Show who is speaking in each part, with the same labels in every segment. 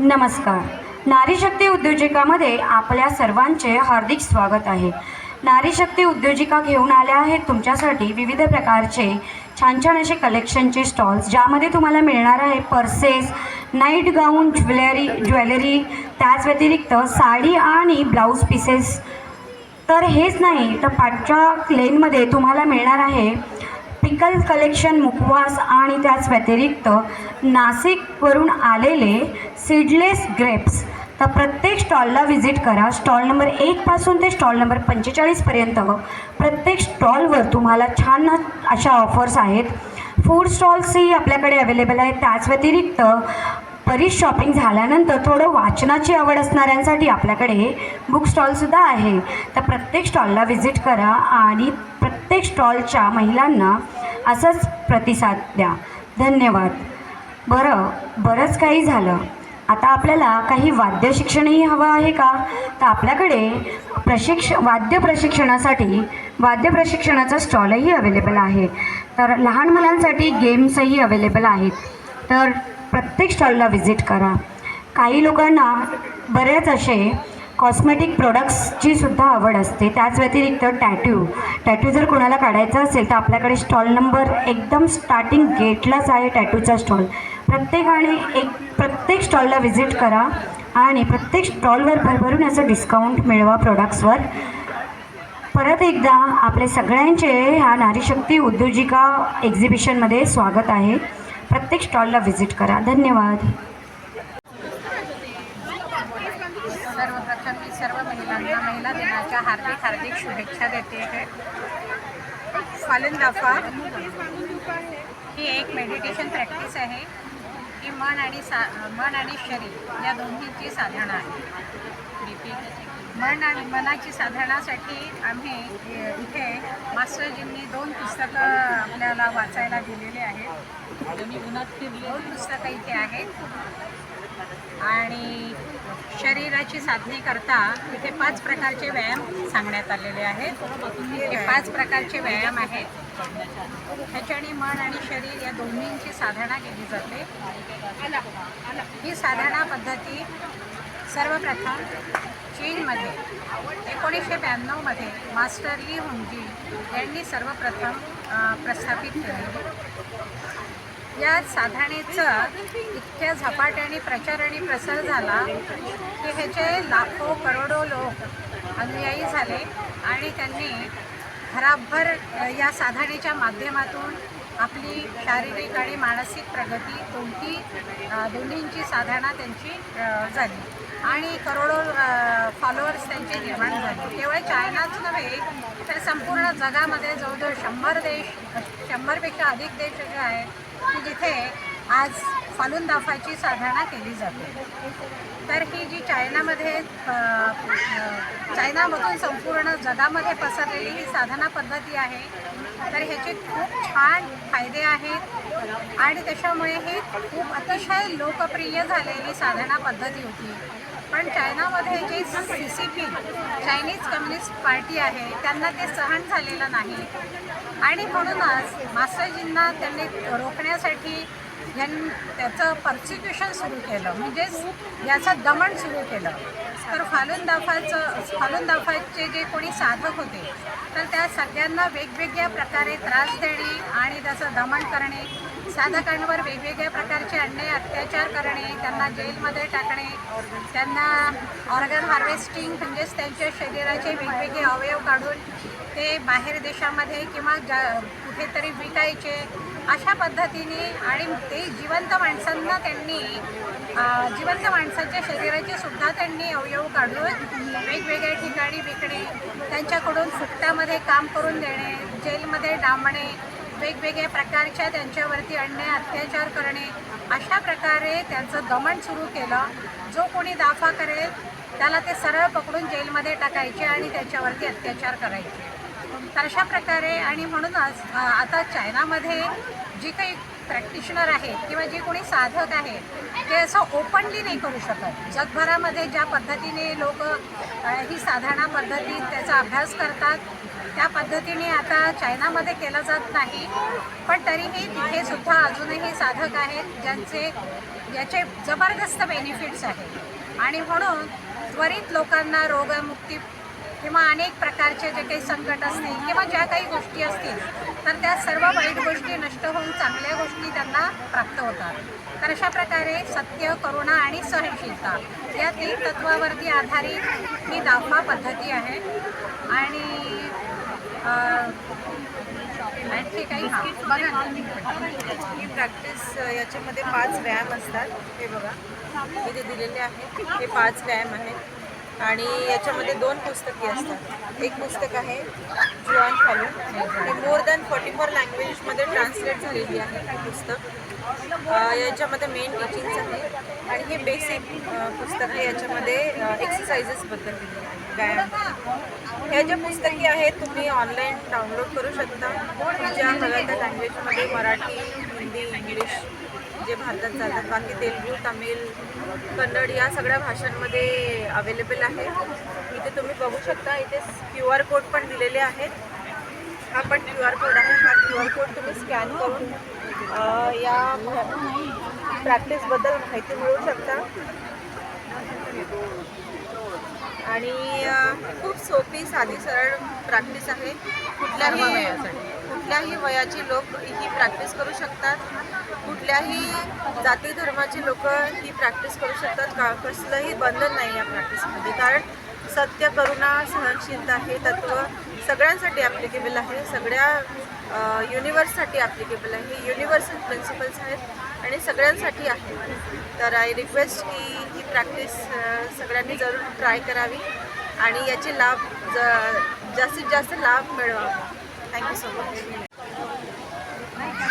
Speaker 1: नमस्कार. नारीशक्ती उद्योजिकामध्ये आपल्या सर्वांचे हार्दिक स्वागत आहे. नारीशक्ती उद्योजिका घेऊन आल्या आहेत तुमच्यासाठी विविध प्रकारचे छान छान असे कलेक्शनचे स्टॉल्स ज्यामध्ये तुम्हाला मिळणार आहे purses night gown jewellery jewellery त्याच व्यतिरिक्त साडी आणि ब्लाऊज पीसेस तर हेच नाही तर पाठच्या लेनमध्ये तुम्हाला मिळणार आहे पिकल कलेक्शन मुखवास आणि त्याच व्यतिरिक्त नाशिकवरून आलेले सीडलेस ग्रेप्स तर प्रत्येक स्टॉलला व्हिजिट करा. स्टॉल नंबर एकपासून ते स्टॉल नंबर पंचेचाळीसपर्यंत प्रत्येक स्टॉलवर तुम्हाला छान अशा ऑफर्स आहेत. फूड स्टॉल्सही आपल्याकडे अवेलेबल आहेत. त्याच व्यतिरिक्त बरीच शॉपिंग झाल्यानंतर थोडं वाचनाची आवड असणाऱ्यांसाठी आपल्याकडे बुक स्टॉलसुद्धा आहे. तर प्रत्येक स्टॉलला व्हिजिट करा आणि प्रत्येक स्टॉलच्या महिलांना असंच प्रतिसाद द्या. धन्यवाद. बरं बरंच काही झालं. आता आपल्याला काही वाद्य शिक्षणही हवं आहे का? तर आपल्याकडे प्रशिक्ष वाद्य प्रशिक्षणासाठी वाद्य प्रशिक्षणाचा स्टॉलही अवेलेबल आहे. तर लहान मुलांसाठी गेम्सही अवेलेबल आहेत. तर प्रत्येक स्टॉलला व्हिजिट करा. काही लोकांना बरेच असे कॉस्मेटिक प्रोडक्ट्सची सुद्धा आवड असते. त्याच व्यतिरिक्त टॅटू टॅटू जर कोणाला काढायचा असेल तर आपल्याकडे स्टॉल नंबर एकदम स्टार्टिंग गेटलाच आहे टॅटूचा स्टॉल प्रत्येकाने एक प्रत्येक स्टॉलला व्हिजिट करा आणि प्रत्येक स्टॉलवर भरभरून याचं डिस्काउंट मिळवा प्रोडक्ट्सवर परत एकदा आपले सगळ्यांचे ह्या नारीशक्ती उद्योजिका एक्झिबिशनमध्ये स्वागत आहे. प्रत्येक स्टॉलला व्हिजिट करा. धन्यवाद
Speaker 2: सर्वप्रथम मी सर्व महिलांना महिला दिनाच्या हार्दिक हार्दिक शुभेच्छा देते आहे फालनदाफा ही एक मेडिटेशन प्रॅक्टिस आहे ही मन आणि सा मन आणि शरीर या दोन्हीची साधना आहे. मन आणि मनाची साधनासाठी आम्ही इथे मास्टरजींनी दोन पुस्तकं आपल्याला वाचायला दिलेले आहेत. दोन पुस्तकं इथे आहेत. आणि शरीराची साधने करता इथे पाच प्रकारचे व्यायाम सांगण्यात आलेले आहेत. हे पाच प्रकारचे व्यायाम आहेत. ह्याच्याने मन आणि शरीर या दोन्हींची साधना केली जाते. ही साधना पद्धती सर्वप्रथम चीनमध्ये एकोणीसशे ब्याण्णवमध्ये मास्टर ली हुंजी यांनी सर्वप्रथम प्रस्थापित केली. या साधनेचा इतक्या झपाट्याने प्रचार आणि प्रसार झाला की ह्याचे लाखो करोडो लोक अनुयायी झाले आणि त्यांनी घराभर या साधनेच्या माध्यमातून आपली शारीरिक आणि मानसिक प्रगती कोणती दोन्हींची साधना त्यांची झाली. आणि करोडो फॉलोअर्स त्यांचे निर्माण झाले. केवळ चायनाच नव्हे तर संपूर्ण जगामध्ये जवळजवळ शंभर देश शंभरपेक्षा अधिक देश असे आहेत की जिथे आज फालून दाफाची साधना केली जाते. तर ही जी चायनामध्ये चायनामधून संपूर्ण जगामध्ये पसरलेली ही साधना पद्धती आहे तर ह्याचे खूप छान फायदे आहेत आणि त्याच्यामुळे ही खूप अतिशय लोकप्रिय झालेली साधना पद्धती होती. पण चायनामध्ये जे C C P Chinese communist party आहे त्यांना ते सहन झालेलं नाही. आणि म्हणूनच मास्टरजींना त्यांनी रोखण्यासाठी यां त्याचं पर्सिक्युशन सुरू केलं. म्हणजेच याचं दमन सुरू केलं. तर फालून दाफाचं फालून दाफाचे जे कोणी साधक होते तर त्या सगळ्यांना वेगवेगळ्या प्रकारे त्रास देणे आणि त्याचं दमन करणे साधकांवर वेगवेगळ्या प्रकारचे अन्याय अत्याचार करणे त्यांना जेलमध्ये टाकणे त्यांना ऑर्गन हार्वेस्टिंग म्हणजेच त्यांच्या शरीराचे वेगवेगळे अवयव काढून ते बाहेर देशामध्ये किंवा जा कुठेतरी विकायचे अशा पद्धतीने आणि ते जिवंत माणसांना त्यांनी जिवंत माणसाच्या शरीराचे सुद्धा त्यांनी अवयव काढून वेगवेगळ्या ठिकाणी विकणे त्यांच्याकडून सुट्ट्यामध्ये काम करून देणे जेलमध्ये डांबणे वेगवेगळ्या प्रकारच्या त्यांच्यावरती आणणे अत्याचार करणे अशा प्रकारे त्यांचं दमन सुरू केलं. जो कोणी दाफा करेल त्याला ते सरळ पकडून जेलमध्ये टाकायचे आणि त्याच्यावरती अत्याचार करायचे. तर अशा प्रकारे आणि म्हणूनच आता चायनामध्ये जी काही प्रॅक्टिशनर आहेत किंवा जे कोणी साधक आहेत ते असं ओपनली नाही करू शकत. जगभरामध्ये ज्या पद्धतीने लोक ही साधना पद्धती त्याचा अभ्यास करतात त्या पद्धतीने आता चायनामध्ये केलं जात नाही. पण तरीही तिथे सुद्धा अजूनही साधक आहेत ज्यांचे ज्याचे जबरदस्त बेनिफिट्स आहेत. आणि म्हणून त्वरित लोकांना रोगमुक्ती किंवा अनेक प्रकारचे जे काही संकट असतील किंवा ज्या काही गोष्टी असतील तर त्या सर्व वाईट गोष्टी नष्ट होऊन चांगल्या गोष्टी त्यांना प्राप्त होतात. तर अशा प्रकारे सत्य करुणा आणि सहनशीलता या तीन तत्वावरती आधारित ही दाफा पद्धती आहे. आणि अं, काही बघा
Speaker 3: ही प्रॅक्टिस याच्यामध्ये पाच व्यायाम असतात. हे बघा इथे दिलेले आहेत हे पाच व्यायाम आहेत आणि याच्यामध्ये दोन पुस्तके असतात. एक पुस्तक आहे जुआन फालू हे मोर दॅन फोर्टी फोर लँग्वेजमध्ये ट्रान्सलेट झालेली आहे पुस्तक. याच्यामध्ये मेन टीचिंग्स आहे आणि हे बेसिक पुस्तक आहे याच्यामध्ये एक्सरसाइजेसबद्दल दिलेलं आहे. ह्या ज्या पुस्तके आहेत तुम्ही ऑनलाईन डाउनलोड करू शकता. तुमच्या हव्या त्या लँग्वेजमध्ये मराठी हिंदी इंग्लिश जे भारतात चालतात बाकी तेलगू तमिळ कन्नड या सगळ्या भाषांमध्ये अवेलेबल आहे. इथे तुम्ही बघू शकता इथे क्यू आर कोड पण दिलेले आहेत. हा पण क्यू आर कोड आहे. हा क्यू आर कोड तुम्ही स्कॅन करून या प्रॅक्टिसबद्दल माहिती मिळू शकता. आणि खूप सोपी साधी सरळ प्रॅक्टिस आहे. कुठल्याही कुठल्याही वयाची लोक ही प्रॅक्टिस करू शकतात. कुठल्याही जाती धर्माचे लोक ही प्रॅक्टिस करू शकतात. का कसलंही बंधन नाही या प्रॅक्टिसमध्ये कारण सत्य करुणा सहनशीलता हे तत्त्व सगळ्यांसाठी ॲप्लिकेबल आहे. सगळ्या युनिवर्ससाठी ॲप्लिकेबल आहे. युनिव्हर्सल प्रिन्सिपल्स आहेत. आणि सगळ्यांसाठी आहे. तर आय रिक्वेस्ट की ही प्रॅक्टिस सगळ्यांनी जरूर ट्राय करावी आणि याचे लाभ ज जास्तीत जास्त लाभ मिळवावा थँक्यू सो मच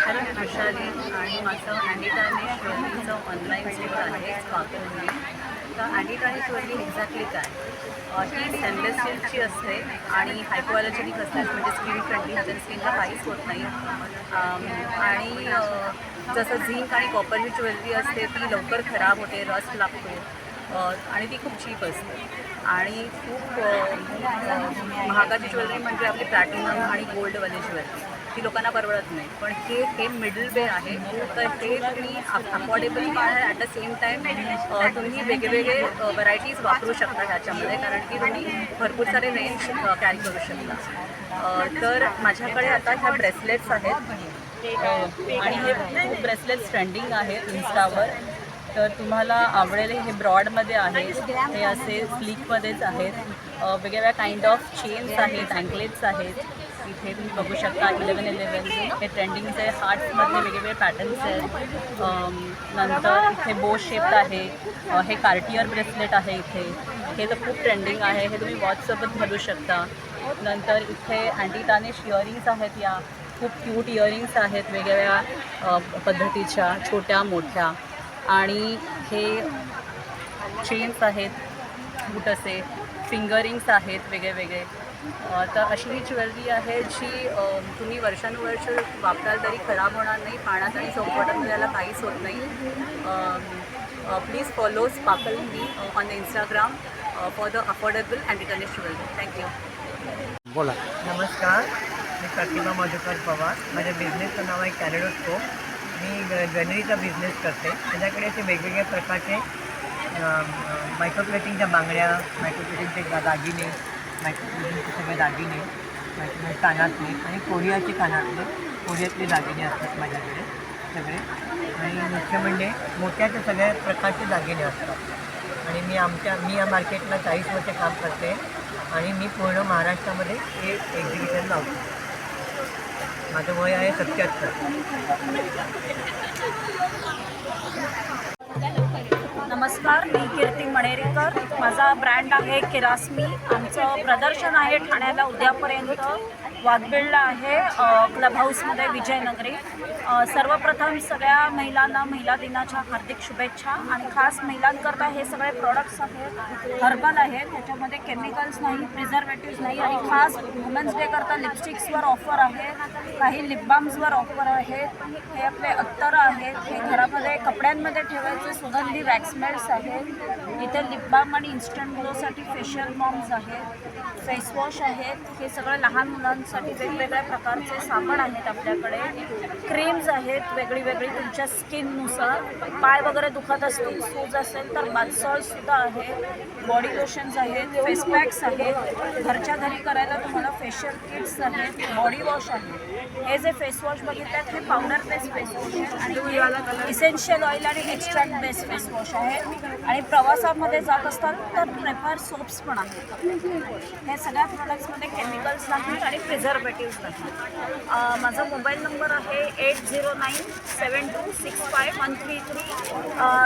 Speaker 4: कारण प्रशाली आणि माझं अॅनिटाने ज्वेलरीचं ऑनलाईन स्टोर आहे स्पार्कलमध्ये तर अॅनिटाने ज्वेलरी एक्झॅक्टली काय? ही स्टेनलेस स्टीलची असते आणि हायपोअलर्जेनिक असतात म्हणजे स्किन फ्रेंडली ह्याच्या स्किनला काहीच होत नाही. आणि जसं झिंक आणि कॉपरची ज्वेलरी असते ती लवकर खराब होते रस लागतो आणि ती खूप चीप असते. आणि खूप महागाची ज्वेलरी म्हणजे आपली प्लॅटिनम आणि गोल्डवाली ज्वेलरी. ती लोकांना परवडत नाही. पण हे हे मिडल वे आहे. तर हे तुम्ही अफोर्डेबल पण आहे. ॲट द सेम टाईम तुम्ही वेगवेगळे व्हरायटीज वापरू शकता ह्याच्यामध्ये. कारण की तुम्ही भरपूर सारे रेंज कॅरी करू शकता. तर माझ्याकडे आता ह्या ब्रेसलेट्स आहेत. आणि हे खूप ब्रेसलेट्स ट्रेंडिंग आहेत इन्स्टावर. तर तुम्हाला आवडेल हे ब्रॉडमध्ये आहे. हे असे स्लीकमध्येच आहेत. वेगवेगळ्या काइंड ऑफ चेन्स आहेत अँकलेट्स आहेत. इथे तुम्ही बघू शकता इलेवन इलेवन हे ट्रेंडिंगचे हार्ट्समधले वेगवेगळे पॅटर्न्स आहेत. नंतर इथे बो शेप्ड आहे. हे कार्टियर ब्रेसलेट आहे इथे. हे तर खूप ट्रेंडिंग आहे. हे तुम्ही वॉचसोबत घालू शकता. नंतर इथे अँटी टानिश इयरिंग्स आहेत या. खूप क्यूट इयरिंग्स आहेत वेगवेगळ्या पद्धतीच्या छोट्या मोठ्या. आणि हे चेन्स आहेत बूट असे फिंगरिंग्स आहेत वेगळे वेगळे तर अशी ही ज्वेलरी आहे जी तुम्ही वर्षानुवर्ष वापराल तरी खराब होणार नाही पाण्यात आणि सोपवटामध्ये याला काहीच होत नाही. Please follow Sparkle me on the Instagram for the affordable and returnish jewellery thank you
Speaker 5: बोला.
Speaker 6: नमस्कार. मी प्रतिमा मधुकर पवार. माझ्या बिझनेसचं नाव आहे कॅरेडोस्कोप मी ग ज्वेलरीचा बिझनेस करते. माझ्याकडे असे वेगवेगळ्या प्रकारचे मायक्रोप्लेटिंगच्या बांगड्या मायक्रोप्लेटिंगचे दागिने मायक्रोप्लेटिंगचे सगळे दागिने कानातले आणि कोरियाचे कानातले कोरियातले दागिने असतात माझ्याकडे सगळे. आणि मुख्य म्हणजे मोठ्याच्या सगळ्या प्रकारचे दागिने असतात. आणि मी आमच्या मी या मार्केटला चाळीस वर्ष काम करते. आणि मी पूर्ण महाराष्ट्रामध्ये हे एक्झिबिशन लावतो. माझं वय आहे सत्याहत्तर.
Speaker 7: नमस्कार मी कीर्ती मणेरीकर. माझा ब्रँड आहे किरासमी. आमचं प्रदर्शन आहे ठाण्याला उद्यापर्यंत. वाघबिळला आहे क्लब हाऊसमध्ये विजयनगरी. सर्वप्रथम सगळ्या महिलांना महिला दिनाच्या हार्दिक शुभेच्छा. आणि खास महिलांकरता हे सगळे प्रॉडक्ट्स आहेत. हर्बल आहेत. त्याच्यामध्ये केमिकल्स नाही प्रिझर्वेटिव्स नाही. आणि खास वुमन्स डे करता लिपस्टिक्सवर ऑफर आहे. काही लिप बाम्सवर ऑफर आहेत. हे आपले अत्तर आहेत. हे घरामध्ये कपड्यांमध्ये ठेवायचे सुगंधी वॅक्समेल्स आहेत इथे लिप बाम आणि इन्स्टंट ग्लोसाठी फेशियल मॉम्स आहेत. फेसवॉश आहेत. हे सगळं लहान मुलांसाठी वेगवेगळ्या प्रकारचे साबण आहेत आपल्याकडे. क्रीम्स आहेत वेगळी वेगळी तुमच्या स्किननुसार पाय वगैरे दुखत असतील सूज असेल तर बाथसॉल्टसुद्धा आहे. बॉडी लोशन्स आहेत फेसपॅक्स आहेत. घरच्या घरी करायला तुम्हाला फेशियल किट्स आहेत बॉडी वॉश आहे हे जे फेस वॉश बघितल्यात हे पावडर बेस्ड फेस वॉश आहे. आणि इसेन्शियल ऑइल आणि एक्स्ट्रॅक्ट बेस्ड फेस वॉश आहे. आणि प्रवासामध्ये जात असतात तर प्रेफर सोप्स पण आहेत. हे सगळ्या प्रोडक्ट्समध्ये केमिकल्स नाहीत आणि प्रिझर्वेटिव्ह नाहीत माझा मोबाईल नंबर आहे eight zero nine seven two six five one three three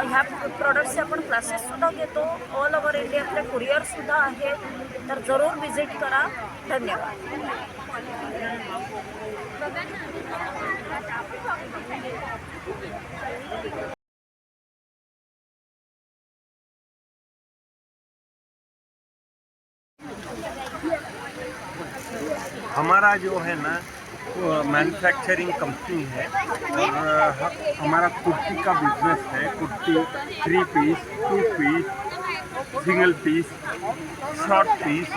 Speaker 7: ह्या प्रोडक्ट्सचे आपण क्लासेससुद्धा घेतो. ऑल ओव्हर इंडियातले कुरिअरसुद्धा आहेत. तर जरूर विजिट करा. धन्यवाद.
Speaker 5: हमारा जो है ना मैन्युफैक्चरिंग कंपनी है और हमारा कुर्ती का बिज़नेस है। Kurti three piece two piece single piece short piece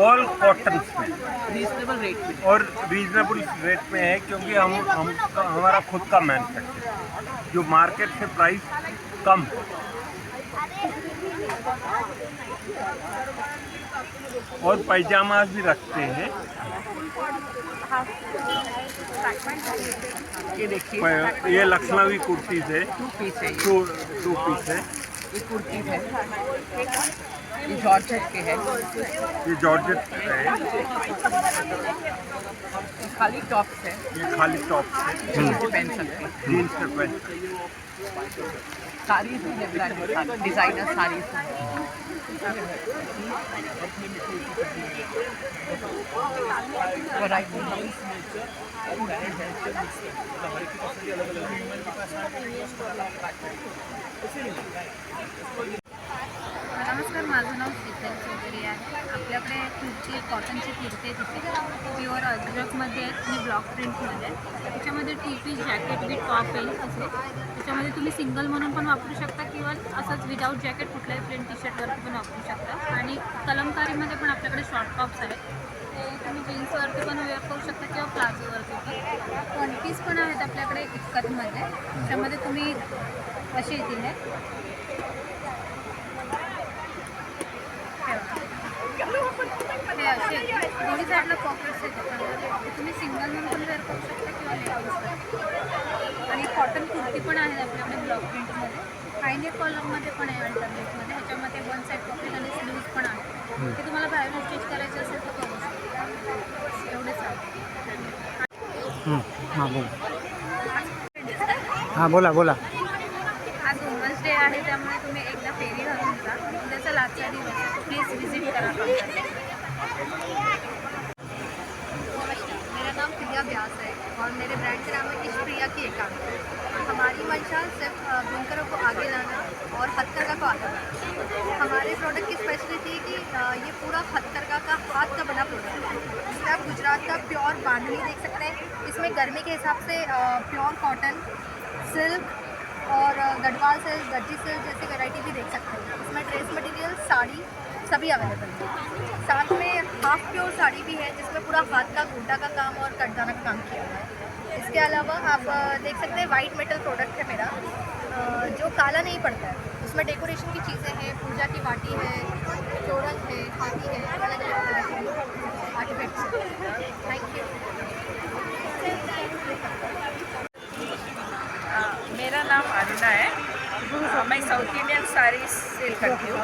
Speaker 5: all cotton में।
Speaker 6: रिजनेबल रेट में
Speaker 5: और रीजनेबल रेट में है क्योंकि हम हम हमारा खुद का मैन्युफैक्चर जो मार्केट से प्राइस कम है। और पैजामा भी रखते हैं।
Speaker 6: ये देखिए।
Speaker 5: ये लखनवी कुर्तीज है।
Speaker 6: टू पीस है
Speaker 5: टू पीस है।
Speaker 6: ये कुर्ती है। ये जॉर्जेट के है।
Speaker 5: ये जॉर्जेट है।
Speaker 6: ये खाली टॉप्स है।
Speaker 5: ये खाली टॉप है।
Speaker 6: जीन्स पहन सकते हैं।
Speaker 5: जीन्स पे पहन
Speaker 6: भी डिज़ाइनर साड़ी वैरायटी
Speaker 8: नमस्कार माझं नाव शीतल चौधरी आहे. आपल्याकडे कुर्ती कॉटनची फिरते तिथे. प्युअर अजरकमध्ये आहेत आणि ब्लॉक प्रिंटमध्ये आहेत त्याच्यामध्ये two piece jacket with top येईल असे त्याच्यामध्ये तुम्ही सिंगल म्हणून पण वापरू शकता किंवा असंच विदाऊट जॅकेट कुठल्याही प्रिंट टी शर्टवरती पण वापरू शकता. आणि कलमकारीमध्ये पण आपल्याकडे शॉर्ट टॉप्स आहेत. ते तुम्ही जीन्सवरती पण वेअर करू शकता किंवा प्लाझोवरती पण. वन पीस पण आहेत आपल्याकडे इतकतमध्ये. त्याच्यामध्ये तुम्ही असे येतील हे असे दोन्ही साईडला पॉकेट्स आहेत. तुम्ही सिंगल म्हणून पण वेअर करू शकता किंवा लेगिन्स आणि कॉटन कुर्ती पण आहे आपल्याकडे ब्लॉक प्रिंटमध्ये हायने कॉलरमध्ये पण आहे अल्टरनेटमध्ये ह्याच्यामध्ये वन साईड पॉकेट आणि स्लीव्ज पण आहे ते तुम्हाला बाहेरून स्टिच करायचे असेल तर करू शकता. एवढेच आहे.
Speaker 9: हां बोला. हां बोला बोला.
Speaker 10: ब्रांड का नाम है इश्प्रिया की एकांत हमारी मंशा सिर्फ़ बुनकरों को आगे लाना और हथकरघा को आगे हमारे प्रोडक्ट की स्पेशलिटी है कि ये पूरा हथकरघा का हाथ का बना प्रोडक्ट है इसमें आप गुजरात का प्योर बांधनी देख सकते हैं। इसमें गर्मी के हिसाब से प्योर कॉटन सिल्क और गढ़वाल सिल्क गज्जी सिल्क जैसी वैरायटी भी देख सकते हैं। इसमें ड्रेस मटेरियल साड़ी सभी अवेलेबल है। साथ में हाफ़ प्योर साड़ी भी है, जिसमें पूरा हाथ का गोटा का काम और कटदाना का काम किया हुआ है। इसके अलावा आप देख सकते हैं वाइट मेटल प्रोडक्ट है मेरा। जो काला नहीं पड़ता है। उसमें डेकोरेशन की चीज़ें हैं, पूजा की वाटी है चोरंग है हाथी है अलग अलग आर्टिफैक्ट्स थैंक यू
Speaker 3: मेरा नाम अरुणा है मैं साउथ इंडियन साड़ी सेल करती हूँ।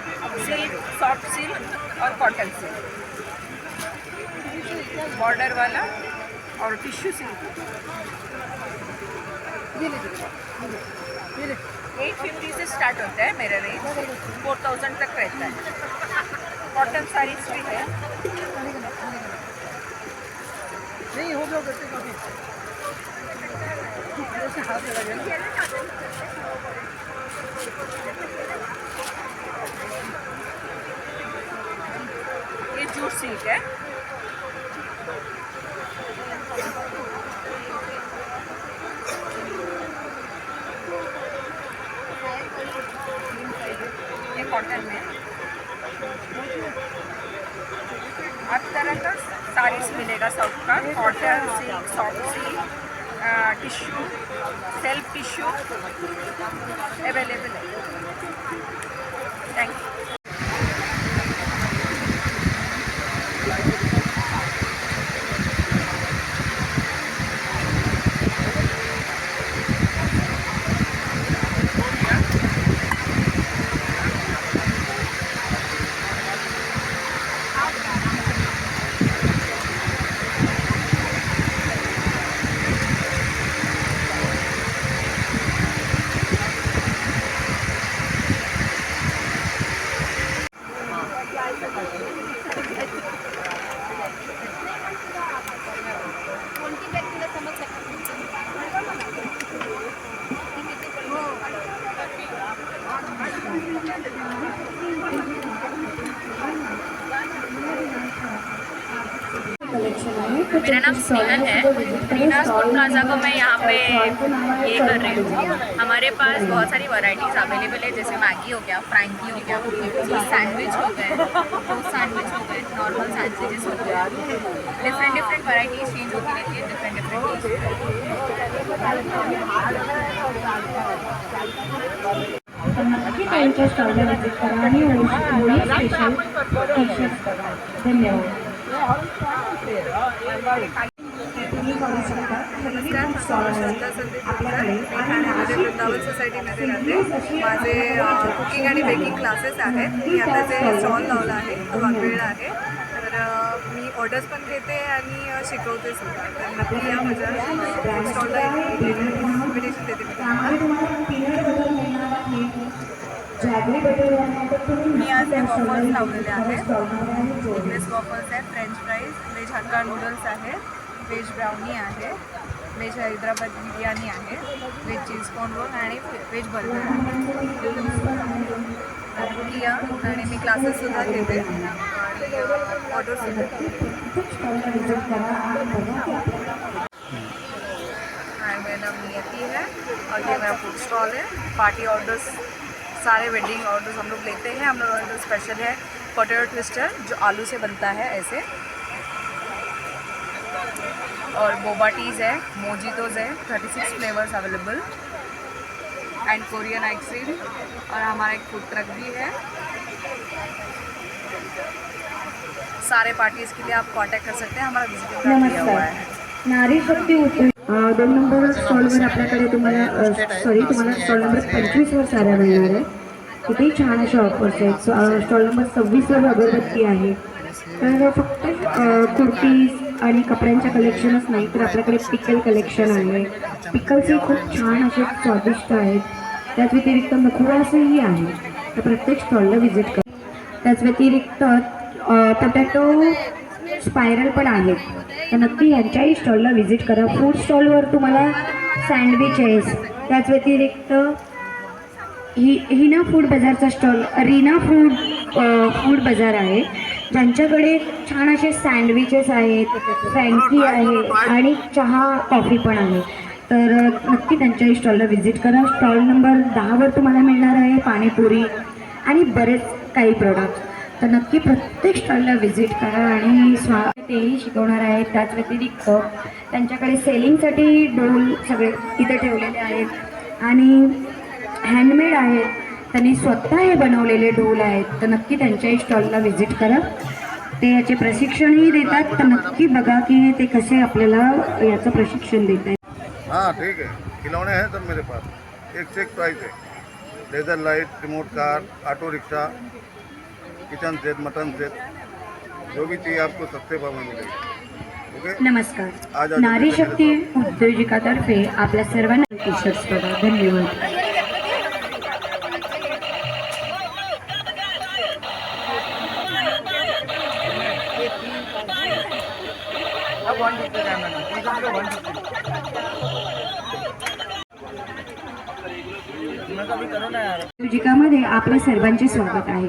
Speaker 3: सिल्क सॉफ्ट सिल्क और कॉटन सिल्क बॉर्डर वाला और टिश्यू सिल्क एट फिफ्टी से स्टार्ट होता है मेरा रेंज फोर थाउज़ेंड तक रहता है। कॉटन साड़ीज भी है।
Speaker 11: ये जूट सिल्क है। ये कॉटन में। हर तरह का साड़ीज मिलेगा सबका cotton silk soft silk tissue self tissue available है थैंक यू
Speaker 12: कर रही हूँ। हमारे पास बहुत सारी वैरायटीज़ अवेलेबल है जैसे मैगी हो गया फ्रैंकी हो गया सैंडविच हो गए टोस्ट सैंडविच हो गए नॉर्मल सैंडविचेस हो गए। डिफरेंट डिफरेंट वैरायटीज़ चेंज होती रहती है डिफरेंट डिफरेंट
Speaker 1: स्पेशल धन्यवाद।
Speaker 11: नमस्कार. श्रद्धा संदीप बोलकर मी ठाण्यामध्ये वृंदावन सोसायटीमध्ये राहते. माझे कुकिंग आणि बेकिंग क्लासेस आहेत. मी आता जे स्टॉल लावला आहे तो वाकवेळा आहे. तर मी ऑर्डर्स पण घेते आणि शिकवते सुद्धा. तर नक्की या माझ्या स्टॉलला इन्व्हिटेशन देते. मी आज हे वॉफल्स लावलेले आहेत. वेज वॉफल्स आहेत French fries veg hakka noodles आहेत. व्हेज ब्राउनी आहे. वेज हैदराबाद बिर्याणी आहे. Veg cheese corn roll veg burger आणि मी घेते. नियति है. और ये मेरा फ़ूड स्टॉल है. पार्टी ऑर्डर्स सारे वेडिंग ऑर्डर्स हम लोग लेते हैं. हम लोग ऑर्डर स्पेशल है. पोटेटो ट्विस्टर जो आलू से बनता है ऐसे. और बोबा टीज़ है मोजितोज है thirty six flavours available and Korean ice cream और हमारा एक फ़ूड ट्रक भी है। सारे पार्टीज़ के लिए आप कांटेक्ट कर सकते हैं हमारा विजिटिंग कार्ड दिया हुआ है।
Speaker 1: नारी शक्ती दोन नंबर स्टॉलवर आपल्याकडे तुम्हाला सॉरी तुम्हाला स्टॉल नंबर पंचवीसवर साड्या मिळणार आहे. किती छान अशा ऑफर्स आहेत. सो, स्टॉल नंबर सव्वीसवर अगरबत्ती आहे. तर फक्त कुर्तीज आणि कपड्यांच्या कलेक्शनच नाही तर आपल्याकडे पिकल कलेक्शन आहे. पिकल्सही खूप छान असे स्वादिष्ट आहेत. त्याच व्यतिरिक्त मखुरासही आहे. तर प्रत्येक स्टॉलला व्हिजिट करा. त्याच व्यतिरिक्त पोटॅटो स्पायरल पण आहेत तर नक्की यांच्याही स्टॉलला व्हिजिट करा. फूड स्टॉलवर तुम्हाला सँडविचेस त्याच व्यतिरिक्त ही हिना फूड बाजारचा स्टॉल रीना फूड फूड बाजार आहे. ज्यांच्याकडे छान असे सँडविचेस आहेत फ्रँकी आहे आणि चहा कॉफी पण आहे. तर नक्की त्यांच्या स्टॉलला व्हिजिट करा. स्टॉल नंबर दहावर तुम्हाला मिळणार आहे पाणीपुरी आणि बरेच काही प्रोडक्ट्स तर नक्की प्रत्येक स्टॉलला व्हिजिट करा आणि स्वा तेही शिकवणार आहेत. त्याच व्यतिरिक्त त्यांच्याकडे सेलिंगसाठी डोल सगळे तिथे ठेवलेले आहेत. आणि हँडमेड आहेत. त्यांनी स्वतः हे बनवलेले डोल आहेत. तर नक्की त्यांच्याही स्टॉलला व्हिजिट करा. ते याचे प्रशिक्षणही देतात. तर नक्की बघा की ते कसे आपल्याला याचं प्रशिक्षण देत आहेत.
Speaker 13: हाँ ठीक है खिलौने हैं सब मेरे पास. एक से एक प्राइस है laser light remote car auto rickshaw kitchen set mutton set जो भी चाहिए आपको सस्ते भाव में मिलेगा।
Speaker 1: नमस्कार. नारी शक्ती उद्योजकातर्फे आपल्या सर्वांना टी शर्ट्स बघा. धन्यवाद.
Speaker 9: वन फिफ्टी का मैडम वन फिफ्टी
Speaker 1: उद्योजिकामध्ये आपले सर्वांचे स्वागत आहे.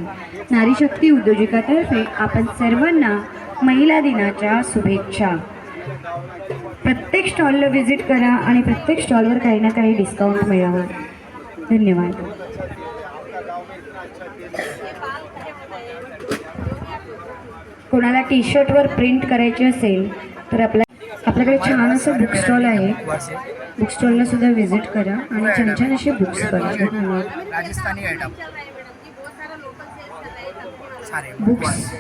Speaker 1: नारी शक्ती उद्योजिकातर्फे आपण सर्वांना महिला दिनाच्या शुभेच्छा. प्रत्येक स्टॉलला व्हिजिट करा आणि प्रत्येक स्टॉलवर काही ना काही डिस्काउंट मिळावा. धन्यवाद. कोणाला टी शर्टवर प्रिंट करायची असेल तर आपल्या आपल्याकडे छान असं बुक स्टॉल आहे. बुक स्टॉलला सुद्धा व्हिजिट करा आणि छान छान असे बुक्स बघा धन्यवाद
Speaker 6: राजस्थानी आइटम सारे.
Speaker 1: बुक्स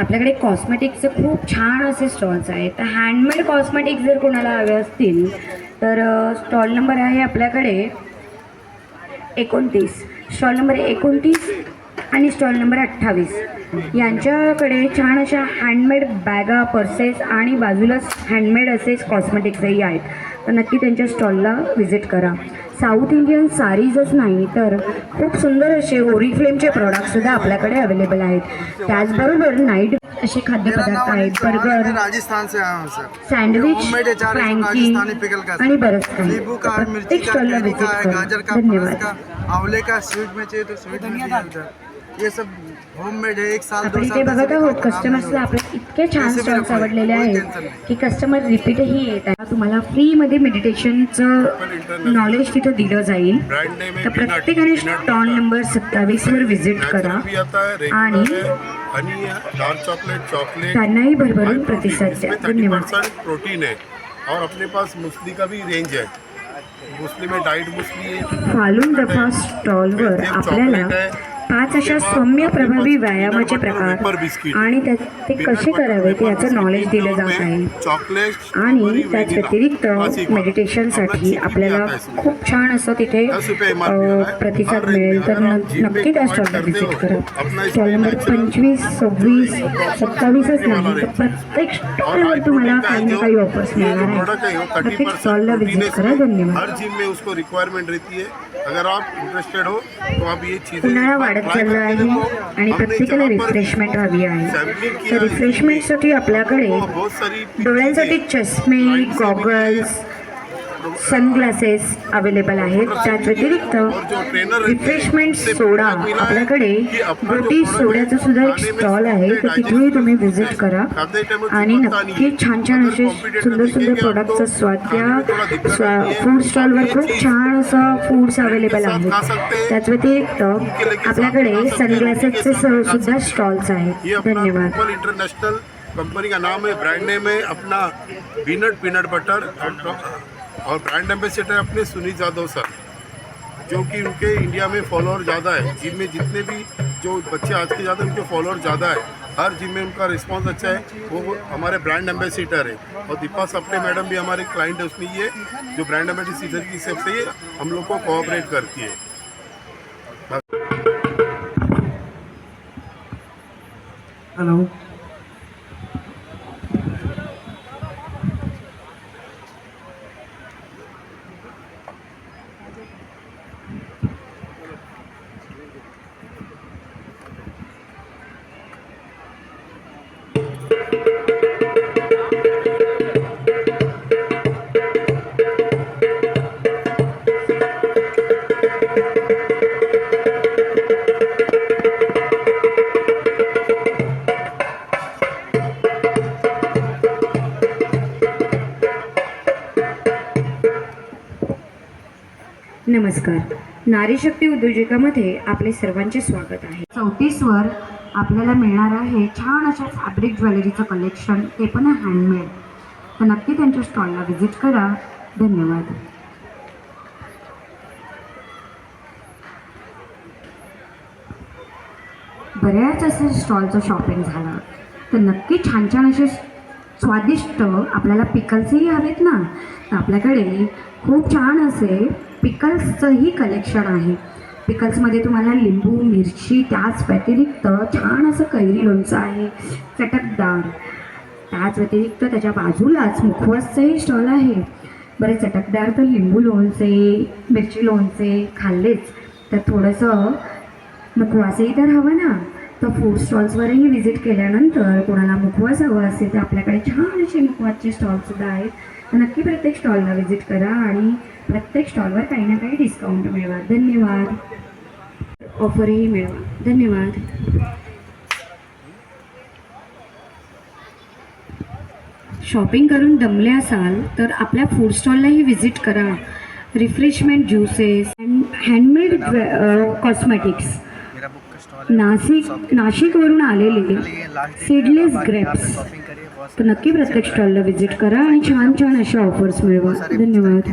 Speaker 1: आपल्याकडे कॉस्मेटिक्सचे खूप छान असे स्टॉल्स आहेत. तर हँडमेड कॉस्मेटिक्स जर कोणाला हवे असतील तर स्टॉल नंबर आहे आपल्याकडे एकोणतीस. स्टॉल नंबर एकोणतीस आणि स्टॉल नंबर अठ्ठावीस. यांच्याकडे छान अशा हँडमेड बॅगा पर्सेस आणि बाजूलाच हँडमेड असेच कॉस्मेटिक्सही आहेत. तर नक्की त्यांच्या स्टॉलला व्हिजिट करा. साऊथ इंडियन साडीजच नाही तर खूप सुंदर असे ओरिफ्लेमचे प्रॉडक्टसुद्धा आपल्याकडे अवेलेबल आहेत. त्याचबरोबर नाईट असे खाद्यपदार्थ आहेत बर्गर सँडविच फ्रँकी आणि बरंच काही.
Speaker 9: नींबू का मिर्ची
Speaker 1: प्रत्येक
Speaker 9: का
Speaker 1: स्टॉलला व्हिजिट
Speaker 9: है
Speaker 1: करा.
Speaker 9: गाजर का फरस
Speaker 1: धन्यवाद
Speaker 9: का आंवले का स्वीट में चाहिए तो स्वीट में ये सब होममेड एक साल
Speaker 1: आपण इथे
Speaker 9: साल
Speaker 1: बघत आहोत कस्टमर्सला। आपले इतके छान स्टॉल्स आवडलेले आहेत. की कस्टमर रिपीटही येत आहे. तुम्हाला फ्रीमध्ये मेडिटेशनचं नॉलेज तिथं दिलं जाईल. तर प्रत्येकाने स्टॉल नंबर सत्तावीसवर व्हिजिट करा. आणि त्यांनाही भरभरून प्रतिसाद द्या. धन्यवाद.
Speaker 14: प्रोटीन है और अपने पास मुस्ली का भी रेंज है. मुस्ली में डाइट मुस्ली
Speaker 1: फालून दफा स्टॉलवर आपल्याला पाच अशा सौम्य प्रभावी व्यायामाचे प्रकार आणि त्या ते कसे करावेत याचं नॉलेज दिलं जात आहे. आणि त्याच व्यतिरिक्त मेडिटेशनसाठी आपल्याला खूप छान असं तिथे प्रतिसाद मिळेल. तर नक्की त्या स्टॉलला व्हिजिट करा. स्टॉल नंबर पंचवीस सव्वीस सत्तावीसच नाही. तर प्रत्येक स्टॉलवर तुम्हाला काही ना काही ऑफर्स मिळणार
Speaker 14: है थर्टी
Speaker 1: प्रत्येक स्टॉलला व्हिजिट करा. धन्यवाद.
Speaker 14: हर जिम में उसको रिक्वायरमेंट रहती है. अगर आप इंटरेस्टेड हो तो आप ये चीजें
Speaker 1: वाढत चालला आहे. आणि प्रत्येकाला रिफ्रेशमेंट हवी आहे. तर रिफ्रेशमेंटसाठी आपल्याकडे
Speaker 14: बहुत सारी
Speaker 1: डोळ्यांसाठी चष्मे गॉगल्स सनग्लासेस अवेलेबल आहेत. त्याच व्यतिरिक्त रिफ्रेशमेंट सोडा आपल्याकडे गोटी सोड्याचं सुद्धा एक स्टॉल आहे. तर तिथेही तुम्ही व्हिजिट करा. आणि नक्की छान छान असे सुंदर सुंदर प्रोडक्टचा स्वाद घ्या. फूड स्टॉलवर खूप छान असं फूड्स अवेलेबल आहेत. त्याच व्यतिरिक्त आपल्याकडे सनग्लासेसचे सुद्धा स्टॉल्स आहेत. धन्यवाद.
Speaker 14: कंपनी का नाम है ब्रांड नेम है अपना पीनट पीनट बटर और ब्रांड एम्बेसडर अपने सुनील जादव सर, जो कि उनके इंडिया में फॉलोअर ज़्यादा है। जिम में जितने भी जो बच्चे आज के ज़्यादा उनके फॉलोअर ज़्यादा है। हर जिम में उनका रिस्पांस अच्छा है। वो हमारे ब्रांड एम्बेसडर है। और दीपा सप्टे मैडम भी हमारे क्लाइंट है, उसमें ये जो ब्रांड एम्बेसडर की हिसाब से ये हम लोग को कोऑपरेट करती है।
Speaker 1: नमस्कार. नारी शक्ती उद्योजकामध्ये आपले सर्वांचे स्वागत आहे. चौतीसवर आपल्याला मिळणार आहे छान अशा फॅब्रिक ज्वेलरीचं कलेक्शन ते पण हँडमेड तर नक्की त्यांच्या स्टॉलला व्हिजिट करा. धन्यवाद. बऱ्याच असं स्टॉलचं शॉपिंग झालं. तर नक्की छान छान असे स्वादिष्ट आपल्याला पिकल्सही हवेत ना? तर आपल्याकडे खूप छान असे पिकल्सचंही कलेक्शन आहे. पिकल्समध्ये तुम्हाला लिंबू मिरची त्याच व्यतिरिक्त छान असं कैरी लोणचं आहे. चटकदार. त्याच व्यतिरिक्त त्याच्या बाजूलाच मुखवासचंही स्टॉल आहे. बरे चटकदार तर लिंबू लोणचे मिरची लोणचे खाल्लेच. तर थोडंसं मुखवासही तर हवं ना. तर फूड स्टॉल्सवरही व्हिजिट केल्यानंतर कोणाला मुखवास हवा असेल तर आपल्याकडे छान असे मुखवासचे स्टॉलसुद्धा आहेत. नक्की प्रत्येक स्टॉलला व्हिजिट करा आणि प्रत्येक स्टॉलवर काही ना काही डिस्काउंट मिळवा. धन्यवाद. ऑफरही मिळवा. धन्यवाद. शॉपिंग करून दमले असाल तर आपल्या फूड स्टॉललाही व्हिजिट करा. Refreshment juices handmade cosmetics. Nashik नाशिकवरून आलेले सीडलेस ग्रेप्स तर नक्की प्रत्येक स्टॉलला व्हिजिट करा आणि छान छान अशा ऑफर्स मिळवा. धन्यवाद.